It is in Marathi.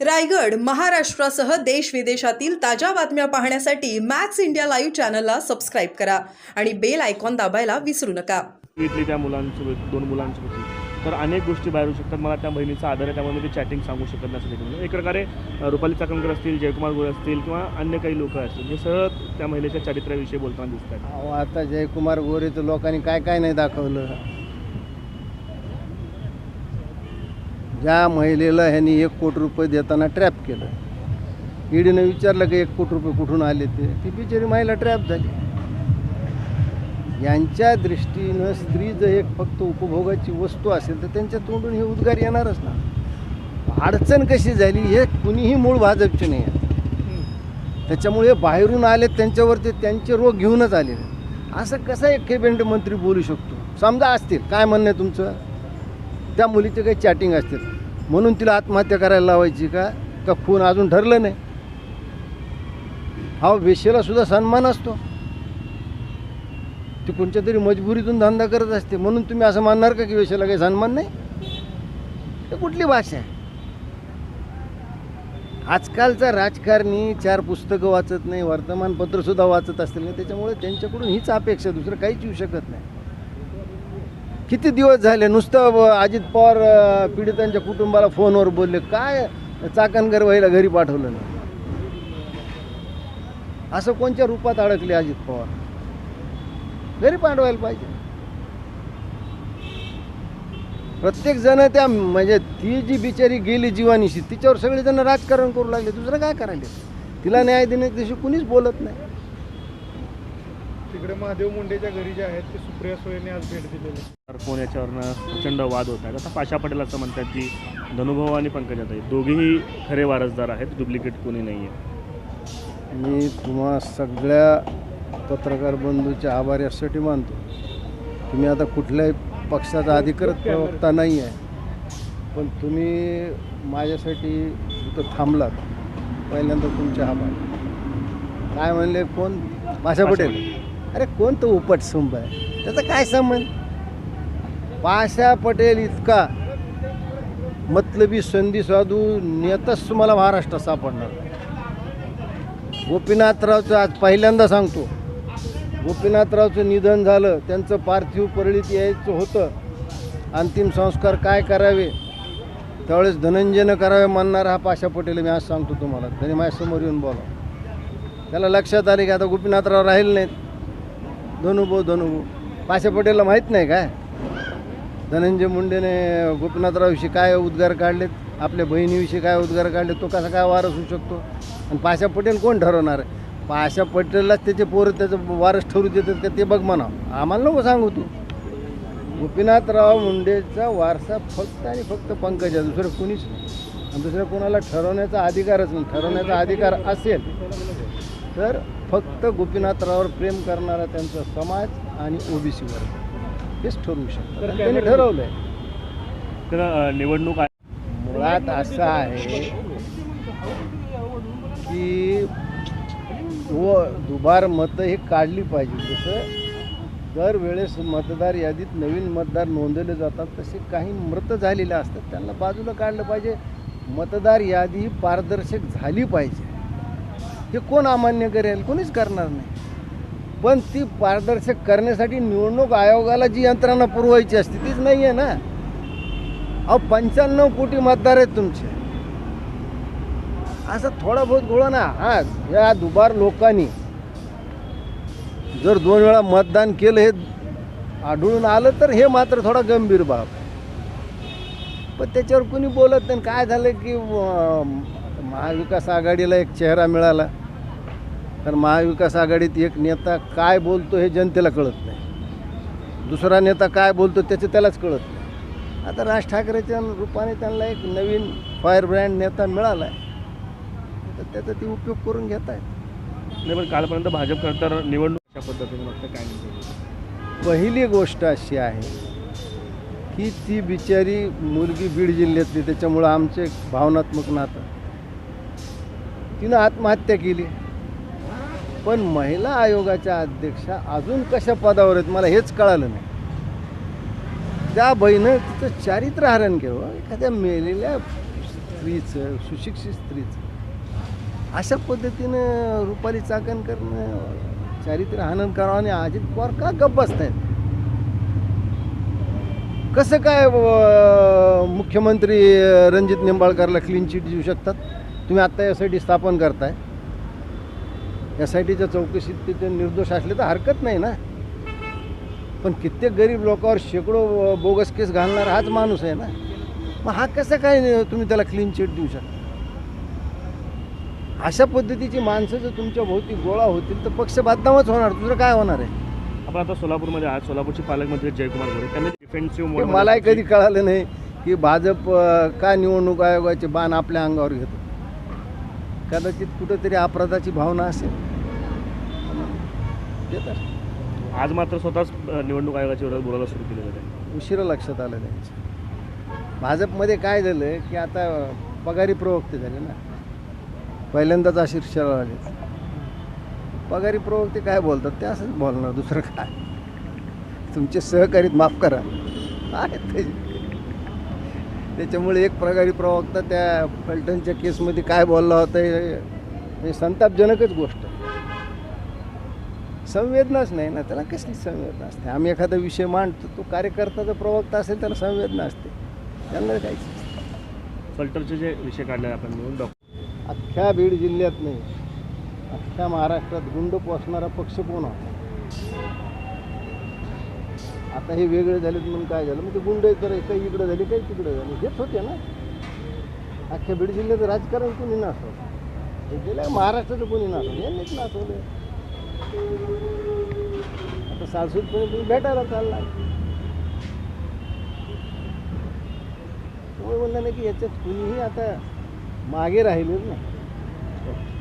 रायगड महाराष्ट्रासह देश विदेशातील ताज्या बातम्या पाहण्यासाठी मॅक्स इंडिया लाईव्ह चॅनलला सबस्क्राईब करा आणि बेल आयकॉन दाबायला विसरू नका. इथली त्या मुलांसोबत दोन मुलांसोबत तर अनेक गोष्टी बाहेर शकतात. मला त्या बहिणीचा आदर आहे त्यामुळे मी ती चॅटिंग सांगू शकत नाही असं देखील एक प्रकारे रुपाली चाकणकर असतील जयकुमार गोरे असतील किंवा अन्य काही लोक असतील हे सहज त्या महिलेच्या चारित्र्याविषयी बोलताना दिसत आहेत. अहो आता जयकुमार गोरेचं लोकांनी काय काय नाही दाखवलं. ज्या महिलेला ह्यांनी एक कोटी रुपये देताना ट्रॅप केलं. ईडीनं विचारलं की एक कोटी रुपये कुठून आले ते? ती बिचारी महिला ट्रॅप झाली. यांच्या दृष्टीनं स्त्री जर एक फक्त उपभोगाची वस्तू असेल तर त्यांच्या तोंडून हे उद्गार येणारच ना. अडचण कशी झाली हे कुणीही मूळ भाजपचे नाही आहे. त्याच्यामुळे बाहेरून आले त्यांच्यावरती त्यांचे रोग घेऊनच आलेले असं कसं एक खेबेंड मंत्री बोलू शकतो? समजा असतील. काय म्हणणं आहे तुमचं? त्या मुलीचे काही चॅटिंग असतील. म्हणून तिला आत्महत्या करायला लावायची का? का खून अजून ठरलं नाही? हा वेशेला सुद्धा सन्मान असतो. ती कोणत्या तरी मजबुरीतून धंदा करत असते. म्हणून तुम्ही असं मानणार का की वेशेला काही सन्मान नाही? हे कुठली भाषा आहे? आजकालचा राजकारणी चार पुस्तकं वाचत नाही वर्तमानपत्रसुद्धा वाचत असतील. नाही त्याच्यामुळे त्यांच्याकडून हीच अपेक्षा दुसरं काहीच येऊ शकत नाही. किती दिवस झाले नुसतं अजित पवार पीडितांच्या कुटुंबाला फोनवर बोलले? काय चाकणकर व्हायला घरी पाठवलं नाही? असं कोणत्या रूपात अडकले अजित पवार? घरी पाठवायला पाहिजे. प्रत्येक जण त्या म्हणजे ती जी बिचारी गेली जीवानीशी तिच्यावर सगळेजण राजकारण करू लागले. दुसरं काय करायले? तिला न्याय देण्याच्या दिवशी कुणीच बोलत नाही. तिकडे महादेव मुंडेच्या घरी जे आहेत ते सुप्रिया सुळेने आज भेट दिलेली तर फोन याच्यावरनं प्रचंड वाद होत आहेत. आता पाशा पटेल असं म्हणतात की धनुभाऊ आणि पंकजाताई दोघेही खरे वारसदार आहेत डुप्लिकेट कोणी नाही आहे मी तुम्हा सगळ्या पत्रकार बंधूचे आभार यासाठी मानतो. तुम्ही आता कुठल्याही पक्षाचा अधिकृत प्रवक्ता नाही आहे पण तुम्ही माझ्यासाठी इथं थांबलात. पहिल्यांदा तुमचे आभार. काय म्हणले कोण पाशा पटेल. अरे कोण तो उपट सुंब आहे? त्याचा काय संबंध? पाशा पटेल इतका मतलबी संधी साधू नेताच तुम्हाला महाराष्ट्रात सापडणार. गोपीनाथरावचं आज पहिल्यांदा सांगतो. गोपीनाथरावचं निधन झालं त्यांचं पार्थिव परळीत यायचं होतं. अंतिम संस्कार काय करावे? त्यावेळेस धनंजयनं करावे म्हणणारा हा पाशा पटेल मी आज सांगतो तुम्हाला. त्याने माझ्यासमोर येऊन बोला. त्याला लक्षात आले की आता गोपीनाथराव राहिले नाहीत. धनू भाऊ पाशा पटेलला माहीत नाही काय? धनंजय मुंडेने गोपीनाथरावविषयी काय उद्गार काढलेत? आपल्या बहिणीविषयी काय उद्गार काढले तो कसा काय वारस होऊ शकतो? आणि पाशा पटेल कोण ठरवणार? आहे पाशा पटेललाच त्याचे पोरं त्याचं वारस ठरू देतात का ते बघ म्हणा आम्हाला नको सांगू तू. गोपीनाथराव मुंडेचा वारसा फक्त आणि फक्त पंकजा दुसरं कुणीच आणि दुसऱ्या कोणाला ठरवण्याचा अधिकारच नाही. ठरवण्याचा अधिकार असेल तर फक्त गोपीनाथरावावर प्रेम करणारा त्यांचा समाज आणि ओबीसी वर्ग. हेच ठरवू शकतात. आणि त्यांनी ठरवलं आहे तर निवडणूक आहे मुळात असं आहे की व दुबार मतं ही काढली पाहिजे. जसं दरवेळेस मतदार यादीत नवीन मतदार नोंदवले जातात तसे काही मृत झालेले असतात. त्यांना बाजूला काढलं पाहिजे. मतदार यादी पारदर्शक झाली पाहिजे. हे कोण अमान्य करेल? कोणीच करणार नाही. पण ती पारदर्शक करण्यासाठी निवडणूक आयोगाला जी यंत्रणा पुरवायची असते तीच नाही आहे ना? अहो पंच्याण्णव कोटी मतदार आहेत तुमचे. असं थोडा बहुत गोळा ना. हा या दुबार लोकांनी जर दोन वेळा मतदान केलं हे आढळून आलं तर हे मात्र थोडा गंभीर बाब पण त्याच्यावर कोणी बोलत नाही. काय झालं की महाविकास आघाडीला एक चेहरा मिळाला. तर महाविकास आघाडीत एक नेता काय बोलतो हे जनतेला कळत नाही. दुसरा नेता काय बोलतो त्याचं त्यालाच कळत नाही. आता राज ठाकरेच्या रूपाने त्यांना एक नवीन फायर ब्रँड नेता मिळाला आहे तर त्याचा ते उपयोग करून घेत आहेत नाही पण कालपर्यंत भाजप खरं तर निवडणूक अशा पद्धतीने बघतं काय म्हणते पहिली गोष्ट अशी आहे की ती बिचारी मुलगी बीड जिल्ह्यातली त्याच्यामुळं आमचं एक भावनात्मक नातं. तिनं आत्महत्या केली. पण महिला आयोगाच्या अध्यक्षा अजून कशा पदावर आहेत मला हेच कळालं नाही. त्या बहिणं तिचं चारित्र्य हरण केलं. एखाद्या मेलेल्या स्त्रीचं सुशिक्षित स्त्रीचं. अशा पद्धतीनं रुपाली चाकण करणं चारित्र्य हनन करावं आणि अजित पवार का गप्प बसतायत? कसं काय मुख्यमंत्री रणजित निंबाळकरला क्लीन चिट देऊ शकतात? तुम्ही आत्ता यासाठी स्थापन करताय. एस आय टीच्या चौकशीत ते निर्दोष असले तर हरकत नाही ना. पण कित्येक गरीब लोकांवर शेकडो बोगस केस घालणारा हाच माणूस आहे ना. मग हा कसं काय तुम्ही त्याला क्लीन चिट देऊ शकता? अशा पद्धतीची माणसं जर तुमच्या भोवती गोळा होतील तर पक्ष बदनामच होणार. दुसरं काय होणार आहे? आपण आता सोलापूरमध्ये आहात. सोलापूरचे पालकमंत्री जयकुमार गोरे. त्यांनी डिफेन्सिव्ह मलाही कधी कळालं नाही की भाजप का निवडणूक आयोगाचे बाण आपल्या अंगावर घेतो. कदाचित कुठंतरी अपराधाची भावना असेल. देतात आज मात्र स्वतःच निवडणूक आयोगाच्या विरोधात बोलायला सुरू केलेलं आहे. उशिरा लक्षात आलं त्यांचं भाजपमध्ये काय झालं की आता पगारी प्रवक्ते झाले ना. पहिल्यांदाच आशीर्षाला आले. पगारी प्रवक्ते काय बोलतात ते असंच बोलणार दुसरं काय. तुमचे सहकारीत माफ करा. आहेत ते. त्याच्यामुळे एक प्रकारे प्रवक्ता त्या फलटणच्या केसमध्ये काय बोलला होता हे हे संतापजनकच गोष्ट. आहे. संवेदनाच नाही ना त्याला कसली संवेदना असते? आम्ही एखादा विषय मांडतो तो कार्यकर्ता प्रवक्ता असेल त्याला संवेदना असते. त्यांना काहीच फलटरचे जे विषय काढले आपण मिळून डॉक्टर अख्ख्या बीड जिल्ह्यात नाही अख्ख्या महाराष्ट्रात गुंड पोसणारा पक्ष कोण होता आता हे वेगळे झालेत म्हणून काय झालं? मग ते गुंड तर काही इकडं झाले काही तिकडं झाले. हेच होते ना. अख्ख्या बीड जिल्ह्यात राजकारण कोणी हे गेल्या महाराष्ट्राचं कोणी नाचवलं यांनीच नाचवलं आता सासूदपणे तुम्ही भेटायला चालला. म्हणलं ना की याच्यात कुणीही आता मागे राहिलेलं नाही.